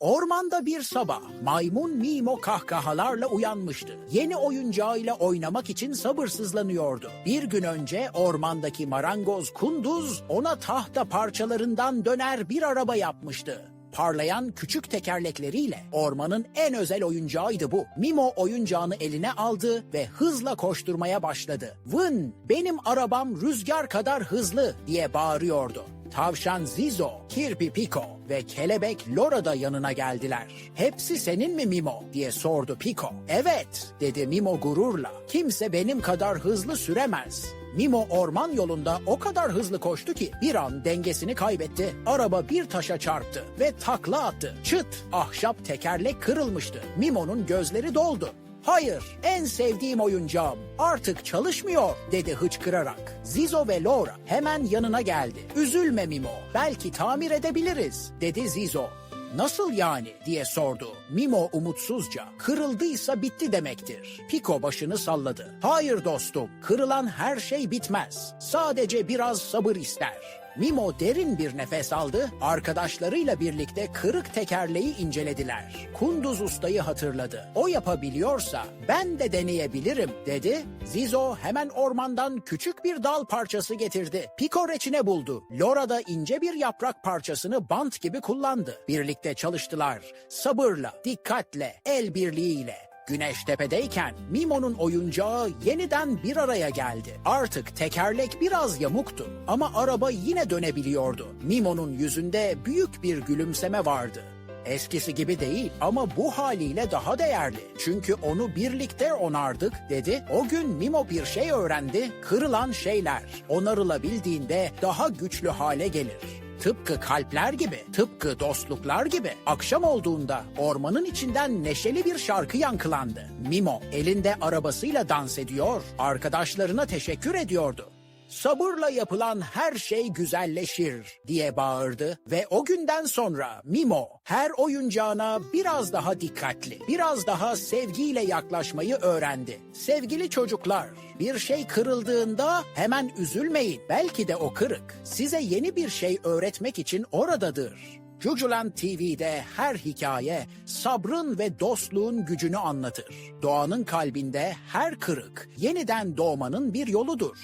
Ormanda bir sabah maymun Mimo kahkahalarla uyanmıştı. Yeni oyuncağıyla oynamak için sabırsızlanıyordu. Bir gün önce ormandaki marangoz Kunduz ona tahta parçalarından döner bir araba yapmıştı. Parlayan küçük tekerlekleriyle ormanın en özel oyuncağıydı bu. Mimo oyuncağını eline aldı ve hızla koşturmaya başladı. Vın, benim arabam rüzgar kadar hızlı diye bağırıyordu. Tavşan Zizo, Kirpi Piko ve kelebek Lora da yanına geldiler. Hepsi senin mi Mimo diye sordu Piko. Evet dedi Mimo gururla. Kimse benim kadar hızlı süremez. Mimo orman yolunda o kadar hızlı koştu ki bir an dengesini kaybetti. Araba bir taşa çarptı ve takla attı. Çıt ahşap tekerlek kırılmıştı. Mimo'nun gözleri doldu. Hayır, en sevdiğim oyuncağım. Artık çalışmıyor, dedi hıçkırarak. Zizo ve Laura hemen yanına geldi. Üzülme Mimo, belki tamir edebiliriz, dedi Zizo. Nasıl yani diye sordu. Mimo umutsuzca. Kırıldıysa bitti demektir. Piko başını salladı. Hayır dostum, kırılan her şey bitmez. Sadece biraz sabır ister. Mimo derin bir nefes aldı, arkadaşlarıyla birlikte kırık tekerleği incelediler. Kunduz ustayı hatırladı. O yapabiliyorsa ben de deneyebilirim dedi. Zizo hemen ormandan küçük bir dal parçası getirdi. Piko reçine buldu. Lora da ince bir yaprak parçasını bant gibi kullandı. Birlikte çalıştılar. Sabırla, dikkatle, el birliğiyle. Güneş tepedeyken Mimo'nun oyuncağı yeniden bir araya geldi. Artık tekerlek biraz yamuktu ama araba yine dönebiliyordu. Mimo'nun yüzünde büyük bir gülümseme vardı. Eskisi gibi değil ama bu haliyle daha değerli. Çünkü onu birlikte onardık dedi. O gün Mimo bir şey öğrendi. Kırılan şeyler onarılabildiğinde daha güçlü hale gelir. Tıpkı kalpler gibi, tıpkı dostluklar gibi. Akşam olduğunda ormanın içinden neşeli bir şarkı yankılandı. Mimo elinde arabasıyla dans ediyor, arkadaşlarına teşekkür ediyordu. Sabırla yapılan her şey güzelleşir diye bağırdı ve o günden sonra Mimo her oyuncağına biraz daha dikkatli, biraz daha sevgiyle yaklaşmayı öğrendi. Sevgili çocuklar, bir şey kırıldığında hemen üzülmeyin. Belki de o kırık size yeni bir şey öğretmek için oradadır. Jujuland TV'de her hikaye sabrın ve dostluğun gücünü anlatır. Doğanın kalbinde her kırık yeniden doğmanın bir yoludur.